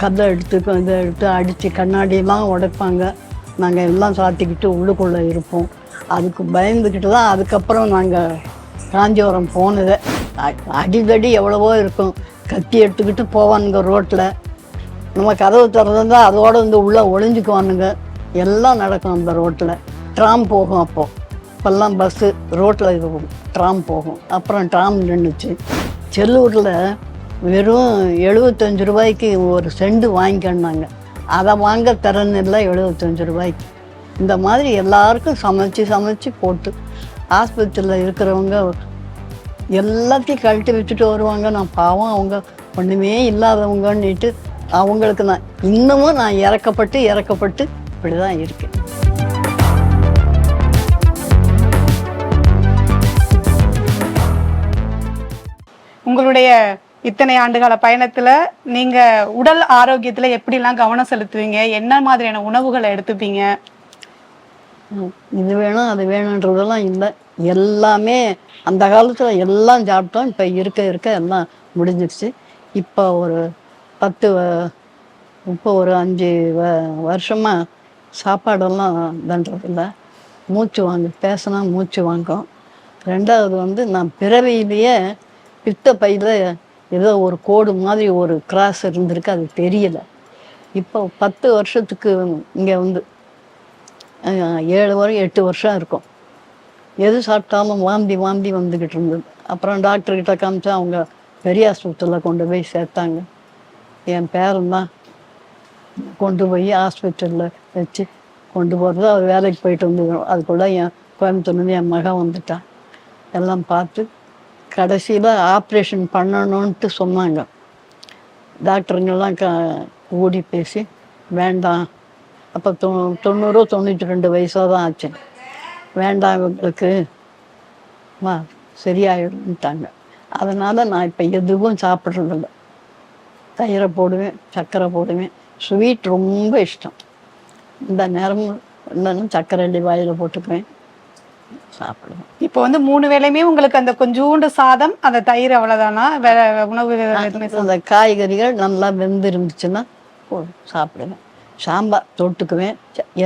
கதை எடுத்து இதை எடுத்து அடித்து கண்ணாடியெல்லாம் உடைப்பாங்க. நாங்கள் எல்லாம் சாத்திக்கிட்டு உள்ளுக்குள்ளே இருப்போம். அதுக்கு பயந்துக்கிட்டு தான் அதுக்கப்புறம் நாங்கள் காஞ்சிபுரம் போனது. அடிதடி எவ்வளவோ இருக்கும். கத்தி எடுத்துக்கிட்டு போவானுங்க ரோட்டில் நம்ம கதவு திறந்தா அதோடு வந்து உள்ளே ஒளிஞ்சுக்குவானுங்க. எல்லாம் நடக்கும் அந்த ரோட்டில் ட்ராம் போகும் அப்போது இப்போல்லாம் பஸ்ஸு ரோட்டில் இருக்கும். ட்ராம் போகும். அப்புறம் ட்ராம் நின்றுச்சு செல்லூரில் வெறும் எழுபத்தஞ்சு ரூபாய்க்கு ஒரு செண்டு வாங்கிக்கணுனாங்க அதை வாங்க திறனில்லை எழுபத்தஞ்சு ரூபாய்க்கு. இந்த மாதிரி எல்லாருக்கும் சமைச்சு சமைச்சு போட்டு ஆஸ்பத்திரியில் இருக்கிறவங்க எல்லாத்தையும் கழட்டி வச்சுட்டு வருவாங்க. நான் பாவம் அவங்க ஒன்றுமே இல்லாதவங்கன்னுட்டு அவங்களுக்கு நான் இன்னமும் நான் இறக்கப்பட்டு இறக்கப்பட்டு இப்படி தான் இருக்கேன். உங்களுடைய இத்தனை ஆண்டுகால பயணத்துல நீங்க உடல் ஆரோக்கியத்துல எப்படிலாம் கவனம் செலுத்துவீங்க? என்ன மாதிரியான உணவுகளை எடுத்துப்பீங்க? இது வேணும் அது வேணுன்றதெல்லாம் இல்லை. எல்லாமே அந்த காலத்தில் எல்லாம் சாப்பிட்டோம். இப்போ இருக்க இருக்க எல்லாம் முடிஞ்சிருச்சு. இப்போ ஒரு பத்து வ- இப்போ ஒரு அஞ்சு வ வருஷமாக சாப்பாடெல்லாம் தண்டதில்ல மூச்சு வாங்க பேசினா மூச்சு வாங்கும். ரெண்டாவது வந்து நான் பிறவியிலேயே பித்த பையில் ஏதோ ஒரு கோடு மாதிரி ஒரு கிராஸ் இருந்திருக்கு அது தெரியலை. இப்போ பத்து வருஷத்துக்கு இங்கே வந்து ஏழு வரும் எட்டு வருஷம் இருக்கும். எது சாப்பிட்டாலும் வாந்தி வாந்தி வந்துக்கிட்டு இருந்தது. அப்புறம் டாக்டர்கிட்ட காமிச்சா அவங்க பெரிய ஆஸ்பத்திரியில் கொண்டு போய் சேர்த்தாங்க. என் பேரன்தான் கொண்டு போய் ஹாஸ்பிட்டலில் வச்சு கொண்டு போகிறது அவர் வேலைக்கு போயிட்டு வந்து அதுக்குள்ளே என் கோயம்புத்தூர்லேருந்து என் மகன் வந்துட்டான். எல்லாம் பார்த்து கடைசியில் ஆப்ரேஷன் பண்ணணுன்ட்டு சொன்னாங்க. டாக்டருங்கெல்லாம் க கூடி பேசி வேண்டாம். அப்போ தொ தொண்ணூறோ தொண்ணூற்றி ரெண்டு வயசாக தான் ஆச்சு. வேண்டாம் இவங்களுக்கு. வா சரியாயிடும்ட்டாங்க. அதனால் நான் இப்போ எதுவும் சாப்பிட்றதில்ல. தயிரை போடுவேன் சர்க்கரை போடுவேன். ஸ்வீட் ரொம்ப இஷ்டம். இந்த நேரம் இல்லைன்னா சர்க்கரை அள்ளி வாயில் போட்டுக்குவேன். சாப்பிடுவேன் இப்போ வந்து மூணு வேளையுமே உங்களுக்கு அந்த கொஞ்சூண்டு சாதம் அந்த தயிர் அவ்வளவுதானா? வேற உணவு அந்த காய்கறிகள் நல்லா வெந்து இருந்துச்சுன்னா சாப்பிடுவேன். சாம்பார் தொட்டுக்குவேன்.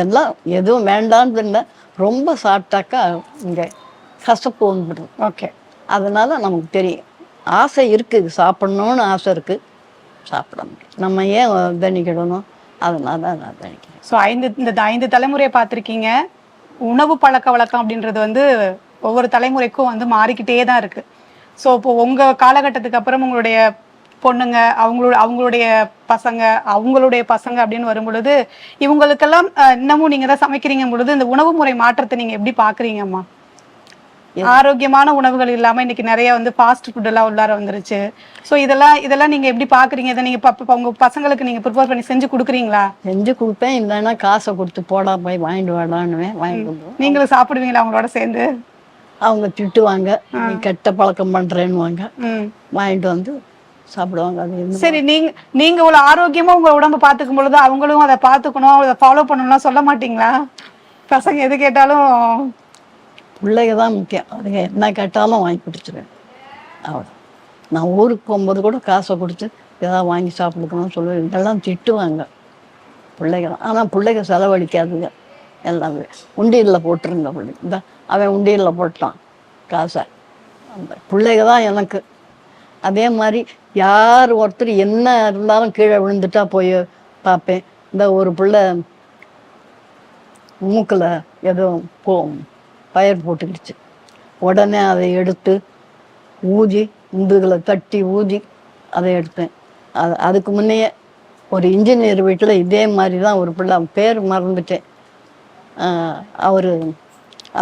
எல்லாம் எதுவும் வேண்டான்னு இல்லை. ரொம்ப சாப்பிட்டாக்கா இங்கே கசப்பு வந்துடும். ஓகே. அதனால நமக்கு தெரியும். ஆசை இருக்குது சாப்பிடணும்னு ஆசை இருக்குது சாப்பிட முடியும். நம்ம ஏன் தணிக்கிடணும் அதனால நான் தணிக்கிறேன். ஸோ ஐந்து இந்த ஐந்து தலைமுறையை பார்த்துருக்கீங்க. உணவு பழக்க வழக்கம் அப்படின்றது வந்து ஒவ்வொரு தலைமுறைக்கும் வந்து மாறிக்கிட்டே தான் இருக்கு. ஸோ இப்போ உங்க காலகட்டத்துக்கு அப்புறம் உங்களுடைய பொண்ணுங்க அவங்களோட அவங்களுடைய பசங்க அவங்களுடைய பசங்க அப்படின்னு வரும் பொழுது இவங்களுக்கெல்லாம் இன்னமும் நீங்க தான் சமைக்கிறீங்க பொழுது இந்த உணவு முறை மாற்றத்தை நீங்க எப்படி பாக்குறீங்கம்மா ஆரோக்கியமான உணவுகள் இல்லாம இன்னைக்கு நிறைய வந்து ஃபாஸ்ட் ஃபுட் எல்லாம் உள்ளார வந்துருச்சு. ஸோ இதெல்லாம் இதெல்லாம் நீங்க எப்படி பாக்குறீங்க? இதை நீங்க உங்க பசங்களுக்கு நீங்க ப்ரிப்பேர் பண்ணி செஞ்சு கொடுக்குறீங்களா? செஞ்சு கொடுப்பேன். இல்லைன்னா காசை கொடுத்து போடா போய் வாங்கிட்டு வாடான்னுவேன் வாங்கிட்டு நீங்களும் சாப்பிடுவீங்களா அவங்களோட சேர்ந்து? அவங்க திட்டுவாங்க. நீ கெட்ட பழக்கம் பண்ணுறேன்னுவாங்க ம். வாங்கிட்டு வந்து சாப்பிடுவாங்க. சரி நீங்க நீங்க இவ்வளவு ஆரோக்கியமா உங்க உடம்ப பாத்துக்கும் பொழுது அவங்களும் அதை பாத்துக்கணும் அதை ஃபாலோ பண்ணணும்லாம் சொல்ல மாட்டீங்களா? பசங்க எது கேட்டாலும் பிள்ளைங்க தான் முக்கியம். அதுங்க என்ன கேட்டாலும் வாங்கி கொடுத்துருவேன் அவ்வளோ நான் ஊருக்கு போகும்போது கூட காசை கொடுத்து ஏதாவது வாங்கி சாப்பிடுக்கணும்னு சொல்லுவேன். இதெல்லாம் திட்டுவாங்க. பிள்ளைங்க தான். ஆனால் பிள்ளைங்க செலவழிக்காதுங்க. எல்லாமே. உண்டியலில் போட்டுருங்க பிள்ளை இந்த அவன் உண்டியலில் போட்டான் காசை. அந்த பிள்ளைங்க தான் எனக்கு. அதே மாதிரி யார் ஒருத்தர் என்ன இருந்தாலும் கீழே விழுந்துட்டா போய் பார்ப்பேன். இந்த ஒரு பிள்ளை மூக்கில் எதுவும் போகும் பயர் போட்டுக்கிடுச்சு. உடனே அதை எடுத்து ஊதி முதுகில் தட்டி ஊதி அதை எடுத்தேன். அது அதுக்கு முன்னையே ஒரு இன்ஜினியர் வீட்டில் இதே மாதிரி தான் ஒரு பிள்ளை பேர் மறந்துட்டேன். அவர்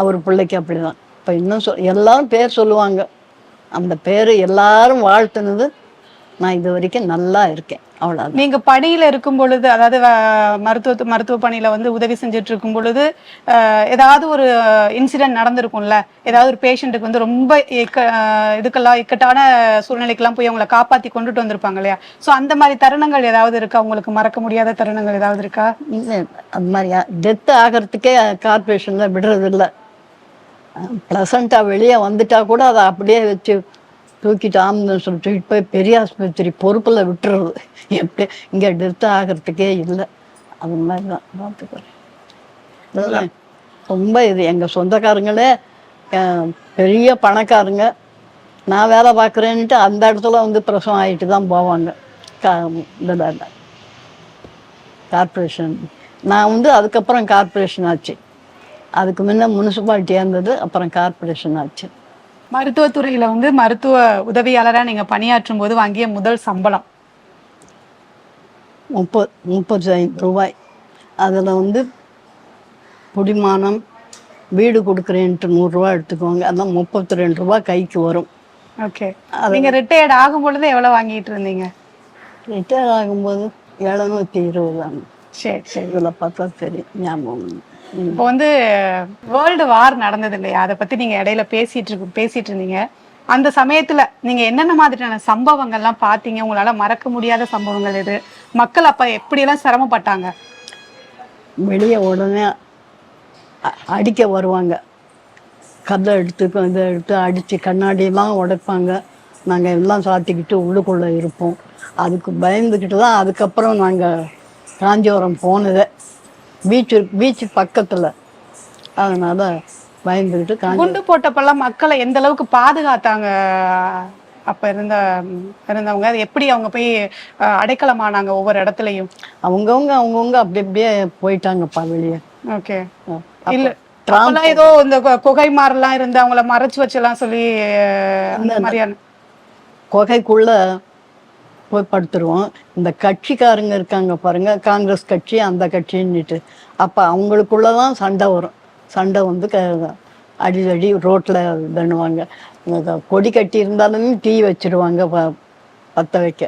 அவர் பிள்ளைக்கு அப்படி தான் இப்போ இன்னும் சொல் எல்லாரும் பேர் சொல்லுவாங்க. அந்த பேர் எல்லாரும் வாழ்த்துனது நான் இது வரைக்கும் நல்லா இருக்கேன். அவ்வளோதான் நீங்க பணியில இருக்கும் பொழுது அதாவது மருத்துவ மருத்துவ பணியில வந்து உதவி செஞ்சுட்டு இருக்கும் பொழுது ஏதாவது ஒரு இன்சிடென்ட் நடந்திருக்கும்ல ஏதாவது ஒரு பேஷண்ட்டுக்கு வந்து ரொம்ப இதுக்கெல்லாம் இக்கட்டான சூழ்நிலைக்கெல்லாம் போய் அவங்கள காப்பாத்தி கொண்டுட்டு வந்திருப்பாங்க இல்லையா? சோ அந்த மாதிரி தருணங்கள் ஏதாவது இருக்கா? உங்களுக்கு மறக்க முடியாத தருணங்கள் ஏதாவது இருக்கா? இல்லை அது மாதிரி டெத்து ஆகிறதுக்கே கார்பரேஷனில் விடுறதில்ல. ப்ளசண்ட்டாக வெளியே வந்துட்டா கூட அதை அப்படியே வச்சு தூக்கிட்டு ஆம்புலன்ஸில் தூக்கிட்டு போய் பெரிய ஆஸ்பத்திரி பொறுப்பில் விட்டுறது. எப்படி? இங்கே டெத் ஆகிறதுக்கே இல்லை. அது மாதிரி தான் பார்த்துக்கிறேன் ரொம்ப இது எங்கள் சொந்தக்காரங்களே பெரிய பணக்காரங்க. நான் வேலை பார்க்குறேன்ட்டு அந்த இடத்துல வந்து பிரசவம் ஆகிட்டு தான் போவாங்க. கா இதில் கார்ப்பரேஷன். நான் வந்து அதுக்கப்புறம் கார்ப்பரேஷன் ஆச்சு. அதுக்கு முன்ன முனிசிபாலிட்டி இருந்தது அப்புறம் கார்ப்பரேஷன் ஆச்சு. மருத்துவத்துறையில வந்து மருத்துவ உதவியாளரா நீங்க பணியாற்றும் போது வாங்கிய முதல் சம்பளம்? முப்பது முப்பத்தைந்து ரூபாய். அதில் வந்து குடிமானம் வீடு கொடுக்குறேன்ட்டு நூறுரூவா எடுத்துக்குவாங்க அதான் முப்பத்தி ரெண்டு ரூபா கைக்கு வரும். ஓகே. நீங்க ரிட்டையர்ட் ஆகும் பொழுது எவ்வளவு வாங்கிட்டு இருந்தீங்க? ரிட்டையர் ஆகும்போது எழுநூற்றி இருபது சரி சரி. இதில் பார்த்தா தெரியும் ஞாபகம். இப்போ வந்து வேர்ல்டு வார் நடந்தது இல்லையா அதை பத்தி நீங்க இடையில பேசிட்டு இருக்கு பேசிட்டு இருந்தீங்க. அந்த சமயத்துல நீங்க என்னென்ன மாதிரியான சம்பவங்கள்லாம் பார்த்தீங்க? உங்களால மறக்க முடியாத சம்பவங்கள் எது? மக்கள் அப்ப எப்படியெல்லாம் சிரமப்பட்டாங்க? வெளியே உடனே அடிக்க வருவாங்க. கதை எடுத்து இதை எடுத்து அடித்து கண்ணாடியெல்லாம் உடைப்பாங்க. நாங்கள் எல்லாம் சாத்திக்கிட்டு உள்ளுக்குள்ளே இருப்போம். அதுக்கு பயந்துக்கிட்டு தான் அதுக்கப்புறம் நாங்கள் காஞ்சிபுரம் போனதை. பீச்சு பீச்சு பக்கத்தில். அதனால் பயந்துக்கிட்டு குண்டு போட்டப்பெல்லாம் மக்களை எந்த அளவுக்கு பாதுகாத்தாங்க? அப்ப இருந்த இருந்தவங்க அது எப்படி அவங்க போய் அடைக்கலமானாங்க ஒவ்வொரு இடத்துலயும்? அவங்கவுங்க அவங்கவுங்க அப்படி அப்படியே போயிட்டாங்கப்பா வெளியே. ஓகே. இல்ல அப்பெல்லாம் ஏதோ இந்த குகை மாறெல்லாம் இருந்து அவங்கள மறைச்சு வச்செல்லாம் சொல்லி அந்த மாதிரியான குகைக்குள்ள போய் படுத்துருவோம் இந்த கட்சிக்காரங்க இருக்காங்க பாருங்க காங்கிரஸ் கட்சி அந்த கட்சின்னுட்டு. அப்போ அவங்களுக்குள்ள தான் சண்டை வரும். சண்டை வந்து க அடிதடி ரோட்டில் பண்ணுவாங்க. கொடி கட்டி இருந்தாலும் டீ வச்சுருவாங்க ப பற்ற வைக்க.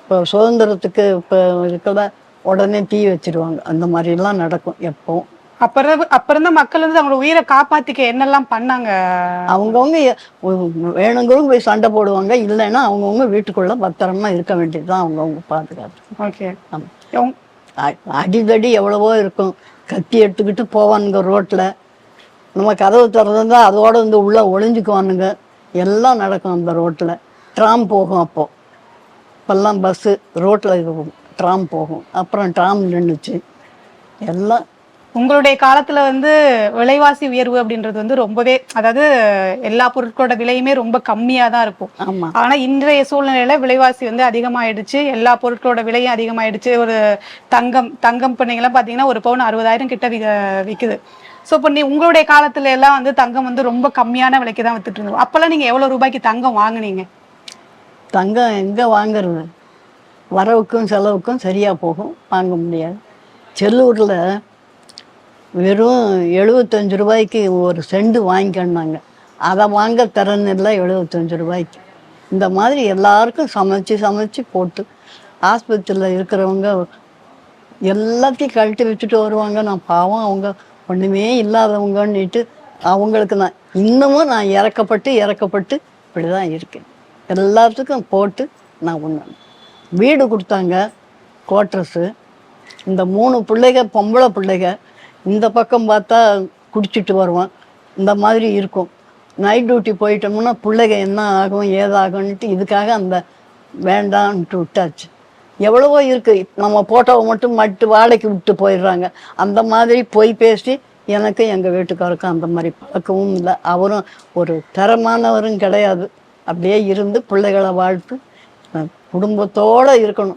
இப்போ சுதந்திரத்துக்கு இப்போ இருக்கிற உடனே டீ வச்சுருவாங்க. அந்த மாதிரிலாம் நடக்கும் எப்போவும். அப்ப இருந்த அப்ப இருந்த மக்கள் வந்து அவங்களோட உயிரை காப்பாத்திக்க என்னெல்லாம் பண்ணாங்க? அவங்கவுங்க வேணுங்கிறவங்க போய் சண்டை போடுவாங்க இல்லைன்னா அவங்கவுங்க வீட்டுக்குள்ள பத்திரமா இருக்க வேண்டியது தான் அவங்கவுங்க பாதுகாப்பு. ஓகே. அடிதடி எவ்வளவோ இருக்கும். கத்தி எடுத்துக்கிட்டு போவானுங்க ரோட்டில் நம்ம கதவு திறந்தா அதோட வந்து உள்ளே ஒளிஞ்சுக்குவானுங்க. எல்லாம் நடக்கும் அந்த ரோட்டில் ட்ராம் போகும் அப்போ. இப்போல்லாம் பஸ்ஸு ரோட்டில் ட்ராம் போகும். அப்புறம் ட்ராம் நின்றுச்சு எல்லாம் உங்களுடைய காலத்துல வந்து விலைவாசி உயர்வு அப்படின்றது வந்து ரொம்பவே அதாவது எல்லா பொருட்களோட விலையுமே ரொம்ப கம்மியா தான் இருக்கும். ஆனா இன்றைய சூழ்நிலையில விலைவாசி வந்து அதிகமாயிடுச்சு. எல்லா பொருட்களோட விலையும் அதிகமாயிடுச்சு. ஒரு தங்கம் தங்கம் இப்போ நீங்களாம் பாத்தீங்கன்னா ஒரு பவுன் அறுபதாயிரம் கிட்ட விக விக்குது. ஸோ இப்போ நீ உங்களுடைய காலத்துல எல்லாம் வந்து தங்கம் வந்து ரொம்ப கம்மியான விலைக்கு தான் வித்துட்டு இருந்தோம். அப்பெல்லாம் நீங்க எவ்வளவு ரூபாய்க்கு தங்கம் வாங்குனீங்க? தங்கம் எங்கே வாங்குறது? வரவுக்கும் செலவுக்கும் சரியாக போகும். வாங்க முடியாது. செல்லூரில் வெறும் எழுபத்தஞ்சு ரூபாய்க்கு ஒரு செண்டு வாங்கிக்கணுனாங்க அதை வாங்க திறன் இல்லை எழுபத்தஞ்சு ரூபாய்க்கு. இந்த மாதிரி எல்லாருக்கும் சமைச்சு சமைச்சு போட்டு ஆஸ்பத்திரியில் இருக்கிறவங்க எல்லாத்தையும் கழட்டி வச்சுட்டு வருவாங்க. நான் பாவம் அவங்க ஒன்றுமே இல்லாதவங்கன்னுட்டு அவங்களுக்கு நான் இன்னமும் நான் இறக்கப்பட்டு இறக்கப்பட்டு இப்படி தான் இருக்கேன். எல்லாத்துக்கும் போட்டு நான் ஒன்று வீடு கொடுத்தாங்க கோட்ரஸு இந்த மூணு பிள்ளைக பொம்பளை பிள்ளைகள் இந்த பக்கம் பார்த்தா குடிச்சிட்டு வருவான். இந்த மாதிரி இருக்கும். நைட் டியூட்டி போயிட்டோம்னா பிள்ளைங்க என்ன ஆகும் ஏதாகும்ன்ட்டு இதுக்காக அந்த வேண்டான்ட்டு விட்டாச்சு. எவ்வளவோ இருக்குது நம்ம போட்டோவை மட்டும் மட்டு வாடகைக்கு விட்டு போயிடுறாங்க. அந்த மாதிரி போய் பேசி எனக்கு எங்கள் வீட்டுக்காருக்கும் அந்த மாதிரி பழக்கமும் இல்லை. அவரும் ஒரு தரமானவரும் கிடையாது. அப்படியே இருந்து பிள்ளைகளை வாழ்த்து குடும்பத்தோடு இருக்கணும்.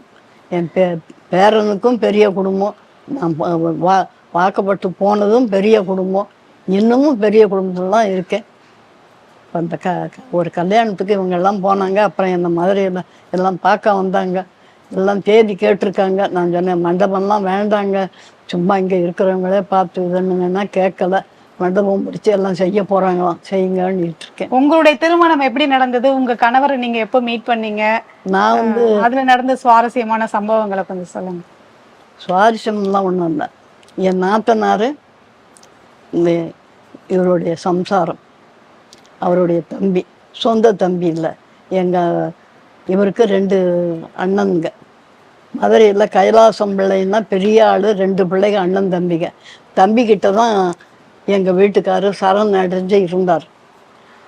என் பே பேரனுக்கும் பெரிய குடும்பம். நான் வா- வா வாக்கப்பட்டு போனதும் பெரிய குடும்பம். இன்னமும் பெரிய குடும்பத்தில் தான் இருக்கேன் இப்போ அந்த க ஒரு கல்யாணத்துக்கு இவங்க எல்லாம் போனாங்க. அப்புறம் இந்த மதுரையில் எல்லாம் பார்க்க வந்தாங்க. எல்லாம் தேதி கேட்டிருக்காங்க. நான் சொன்னேன் மண்டபம்லாம் வேண்டாங்க. சும்மா இங்கே இருக்கிறவங்களே பார்த்து இதுன்னுங்கன்னா கேட்கல. மண்டபம் முடிச்சு எல்லாம் செய்ய போகிறாங்களாம் செய்யுங்கன்னு இருக்கேன் உங்களுடைய திருமணம் எப்படி நடந்தது? உங்க கணவரை நீங்க எப்போ மீட் பண்ணீங்க? நான் வந்து அதுல நடந்த சுவாரஸ்யமான சம்பவங்களை கொஞ்சம் சொல்லுங்க. சுவாரஸ்யம்லாம் ஒன்றும் இல்லை. என் நாத்தனார் இந்த இவருடைய சம்சாரம். அவருடைய தம்பி சொந்த தம்பி இல்லை. எங்கள் இவருக்கு ரெண்டு அண்ணனுங்க. மதுரையில் கைலாசம் பிள்ளைன்னா பெரிய ஆள் ரெண்டு பிள்ளைங்க அண்ணன் தம்பிங்க. தம்பிக்கிட்ட தான் எங்கள் வீட்டுக்காரர் சரண் அடைஞ்சு இருந்தார்.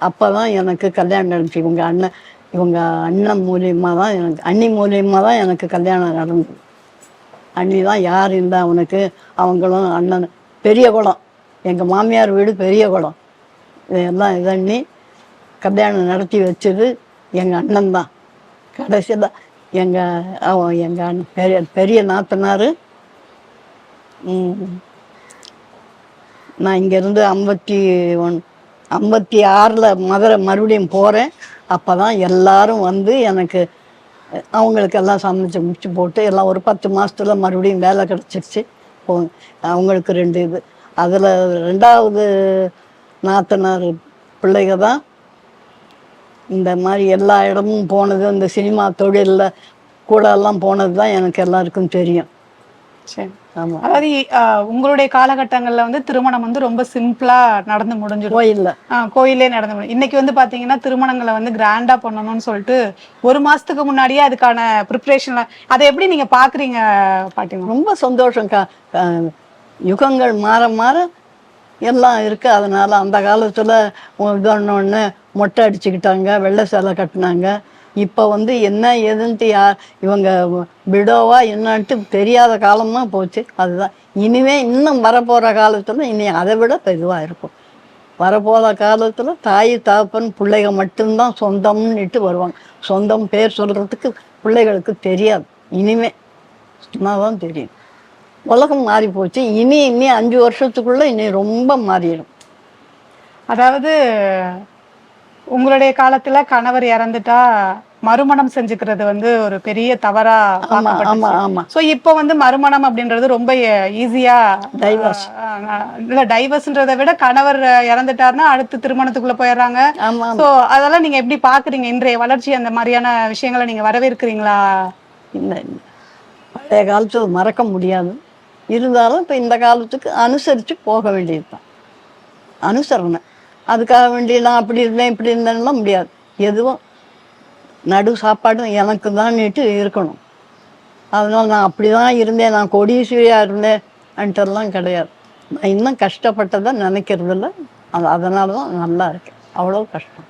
அப்போ தான் எனக்கு கல்யாணம் நடந்துச்சு. இவங்க அண்ணன் இவங்க அண்ணன் மூலியமாக தான் எனக்கு அண்ணி மூலியமாக தான் எனக்கு கல்யாணம் நடந்தது. அண்ணி தான் யார் இருந்தா அவனுக்கு அவங்களும் அண்ணன் பெரிய குளம். எங்கள் மாமியார் வீடு பெரிய குளம். இதெல்லாம் இதண்ணி கல்யாணம் நடத்தி வச்சது எங்கள் அண்ணன் தான். கடைசியில் எங்கள் அவன் எங்கள் அண்ணன் பெரிய பெரிய நாத்தனார். நான் இங்கேருந்து ஐம்பத்தி ஒன் ஐம்பத்தி ஆறில் மதுரை மறுபடியும் போகிறேன் அப்போ தான் எல்லாரும் வந்து எனக்கு அவங்களுக்கு அவங்களுக்கெல்லாம் சமைச்சு முடிச்சு போட்டு எல்லாம் ஒரு பத்து மாதத்தில் மறுபடியும் வேலை கிடச்சிருச்சு. போ அவங்களுக்கு ரெண்டு இது. அதில் ரெண்டாவது நாத்தனார் பிள்ளைங்க தான் இந்த மாதிரி எல்லா இடமும் போனது. இந்த சினிமா தொழிலில் கூட எல்லாம் போனது தான் எனக்கு எல்லாருக்கும் தெரியும். அதாவது உங்களுடைய காலகட்டங்கள்ல வந்து திருமணம் வந்து ரொம்ப சிம்பிளா நடந்து முடிஞ்சிடும். கோயிலில். கோயிலே நடந்து முடியும் இன்னைக்கு வந்து பாத்தீங்கன்னா திருமணங்களை வந்து கிராண்டா பண்ணணும்னு சொல்லிட்டு ஒரு மாசத்துக்கு முன்னாடியே அதுக்கான ப்ரிப்பரேஷன்ல அதை எப்படி நீங்க பாக்குறீங்க பாட்டிமா? ரொம்ப சந்தோஷம் கா கா- யுகங்கள் மாற மாற எல்லாம் இருக்குது அதனால அந்த காலத்தில் இதொன்னு மொட்டை அடிச்சுக்கிட்டாங்க வெள்ளை சேலை கட்டினாங்க. இப்போ வந்து என்ன ஏதுன்ட்டு யா இவங்க விடோவா என்னன்ட்டு தெரியாத காலமாக போச்சு. அதுதான். இனிமே இன்னும் வரப்போகிற காலத்தில் இனி அதை விட இதுவாக இருக்கும். வரப்போகிற காலத்தில் தாய் தாப்பன் பிள்ளைங்க மட்டும்தான் சொந்தம்னுட்டு வருவாங்க. சொந்தம் பேர் சொல்கிறதுக்கு பிள்ளைகளுக்கு தெரியாது. இனிமே தான் தெரியும். உலகம் மாறி போச்சு இனி இனி அஞ்சு வருஷத்துக்குள்ளே இனி ரொம்ப மாறிடும். அதாவது உங்களுடைய காலத்தில் கணவர் இறந்துட்டா மறுமணம் செஞ்சுக்கிறது வந்து ஒரு பெரிய தவறா சோ இப்போ வந்து மறுமணம் அப்படின்றது ரொம்ப ஈஸியா Divorce. இல்ல டைவர்ஸ்ன்றதை விட கணவர் இறந்துட்டாருன்னா அடுத்து திருமணத்துக்குள்ள போயிடுறாங்க. சோ அதெல்லாம் நீங்க எப்படி பாக்குறீங்க இன்றைய வளர்ச்சி அந்த மாதிரியான விஷயங்களை நீங்க வரவேற்கிறீங்களா? இல்லை இல்லை. பழைய காலத்து மறக்க முடியாது. இருந்தாலும் இப்போ இந்த காலத்துக்கு அனுசரித்து போக வேண்டியது தான் அனுசரணை. அதுக்காக வேண்டி நான் அப்படி இருந்தேன் இப்படி இருந்தேன்லாம் முடியாது. எதுவும் நடு சாப்பாடும் எனக்கு தான்னுட்டு இருக்கணும். அதனால நான் அப்படி தான் இருந்தேன். நான் கொடீஸ்வரியாக இருந்தேன் அன்ட்டெல்லாம் கிடையாது. நான் இன்னும் கஷ்டப்பட்டதை நினைக்கிறதில்ல. அது அதனால தான் நல்லா இருக்கேன். அவ்வளோ கஷ்டம்.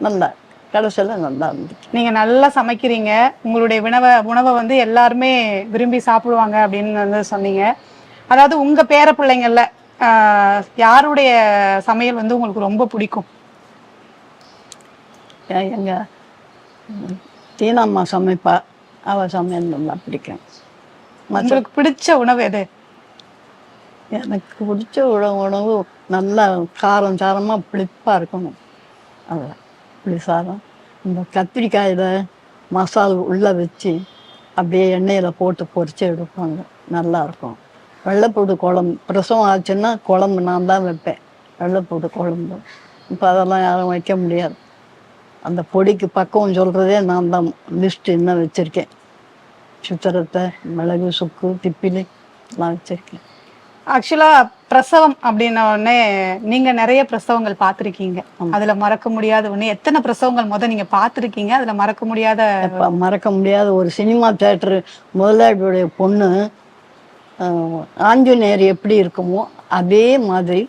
நல்லா கடைசியில் நல்லா இருந்துச்சு. நீங்க நல்லா சமைக்கிறீங்க. உங்களுடைய உணவை உணவை வந்து எல்லாருமே விரும்பி சாப்பிடுவாங்க அப்படின்னு வந்து சொன்னீங்க. அதாவது உங்க பேர பிள்ளைங்கள்ல ஆஹ், யாருடைய சமையல் வந்து உங்களுக்கு ரொம்ப பிடிக்கும்? எ- எங்க ம், தீனாம்மா சமைப்பா. அவ சமையல் நல்லா பிடிக்கும். உங்களுக்கு பிடிச்ச உணவு எது? எனக்கு பிடிச்ச உணவு உணவு நல்லா காரம் சாரமாக புளிப்பாக இருக்கணும். அதான் புளி சாதம் இந்த கத்திரிக்காயில் மசால் உள்ளே வச்சு அப்படியே எண்ணெயில் போட்டு பொரிச்சு எடுப்பாங்க. நல்லா இருக்கும். வெள்ளைப்பூடு குழம்பு பிரசவம் ஆச்சுன்னா குழம்பு நான் தான் வைப்பேன். வெள்ளைப்பூடு குழம்பு. இப்போ அதெல்லாம் யாரும் வைக்க முடியாது. அந்த பொடிக்கு பக்குவம் சொல்கிறதே நான் தான். லிஸ்ட்டு இன்னும் வச்சுருக்கேன்? சித்திரத்தை மிளகு சுக்கு திப்பிலி எல்லாம் வச்சுருக்கேன். ஆக்சுவலா பிரசவம் அப்படின்ன உடனே நீங்க நிறைய பிரசவங்கள் பார்த்திருக்கீங்க. அதுல மறக்க முடியாத ஒண்ணு. எத்தனை பிரசவங்கள் முத நீங்க பார்த்திருக்கீங்க? அதுல மறக்க முடியாத மறக்க முடியாத ஒரு சினிமா தேட்டரு முதலாளியுடைய பொண்ணு ஆஞ்சநேயர் எப்படி இருக்குமோ அதே மாதிரி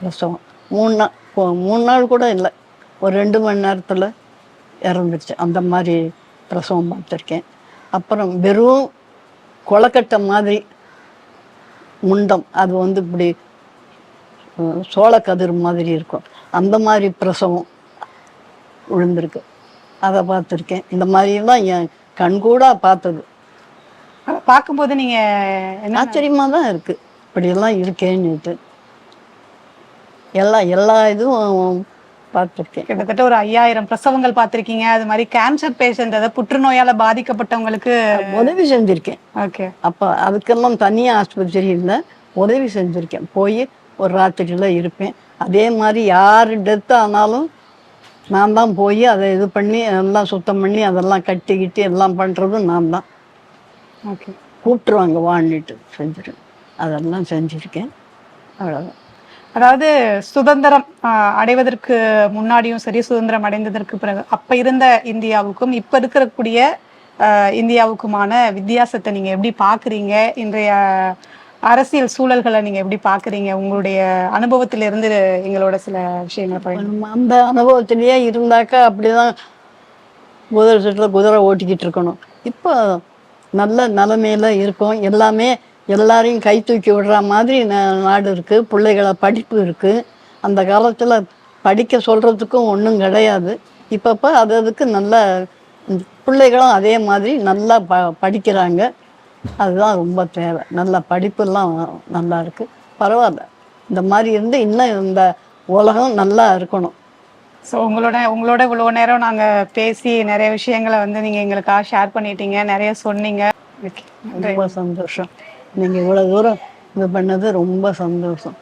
பிரசவம். மூணு நாள் மூணு நாள் கூட இல்லை. ஒரு ரெண்டு மணி நேரத்தில் இறந்துருச்சு. அந்த மாதிரி பிரசவம் பார்த்துருக்கேன். அப்புறம் வெறும் கொலக்கட்டை மாதிரி முண்டம். அது வந்து இப்படி சோளக்கதிர் மாதிரி இருக்கும். அந்த மாதிரி பிரசவம் விழுந்திருக்கு. அதை பார்த்துருக்கேன். இந்த மாதிரிலாம் என் கண்கூடா பார்த்தது. பார்க்கும்போது நீங்க என்ன ஆச்சரியமா தான் இருக்கு. இப்படியெல்லாம் இருக்கேன்னுட்டு. எல்லா எல்லா இதுவும் பார்த்துருக்கேன். கிட்டத்தட்ட ஒரு ஐயாயிரம் பிரசவங்கள் பார்த்திருக்கீங்க. அது மாதிரி கேன்சர் பேஷண்ட் அதாவது புற்றுநோயால பாதிக்கப்பட்டவங்களுக்கு உதவி செஞ்சிருக்கேன். ஓகே. அப்போ அதுக்கெல்லாம் தனியாக ஆஸ்பத்திரி இல்லை. உதவி செஞ்சுருக்கேன். போய் ஒரு ராத்திரியில் இருப்பேன். அதே மாதிரி யார் டெத் ஆனாலும் நான் தான் போய் அதை இது பண்ணி எல்லாம் சுத்தம் பண்ணி அதெல்லாம் கட்டிக்கிட்டு எல்லாம் பண்ணுறதும் நான் தான். ஓகே. கூப்பிட்டுருவாங்க வான்னிட்டு செஞ்சுருக்கேன் அதெல்லாம் செஞ்சுருக்கேன். அவ்வளோதான் அதாவது சுதந்திரம் ஆஹ், அடைவதற்கு முன்னாடியும் சரி சுதந்திரம் அடைந்ததற்கு பிறகு அப்ப இருந்த இந்தியாவுக்கும் இப்ப இருக்கக்கூடிய ஆஹ், இந்தியாவுக்குமான வித்தியாசத்தை நீங்க எப்படி பாக்குறீங்க? இன்றைய அரசியல் சூழல்களை நீங்க எப்படி பாக்குறீங்க? உங்களுடைய அனுபவத்திலிருந்து எங்களோட சில விஷயங்களை அந்த அனுபவத்திலேயே இருந்தாக்கா அப்படிதான் குதிரை சீட்டில் குதிரை ஓட்டிக்கிட்டு இருக்கணும். இப்போ நல்ல நிலைமையில இருக்கோம். எல்லாமே எல்லாரையும் கை தூக்கி விடுற மாதிரி நாடு இருக்குது பிள்ளைகளை படிப்பு இருக்குது அந்த காலத்தில் படிக்க சொல்கிறதுக்கும் ஒன்றும் கிடையாது. இப்பப்போ அது அதுக்கு நல்ல பிள்ளைகளும் அதே மாதிரி நல்லா ப படிக்கிறாங்க. அதுதான் ரொம்ப தேவை. நல்ல படிப்பெல்லாம் நல்லா இருக்கு. பரவாயில்ல. இந்த மாதிரி இருந்து இன்னும் இந்த உலகம் நல்லா இருக்கணும். ஸோ உங்களோட உங்களோட இவ்வளோ நேரம் நாங்கள் பேசி நிறைய விஷயங்களை வந்து நீங்கள் எங்களுக்காக ஷேர் பண்ணிட்டீங்க. நிறைய சொன்னீங்க. ரொம்ப சந்தோஷம். நீங்கள் இவ்வளோ தூரம் இது பண்ணது ரொம்ப சந்தோஷம்.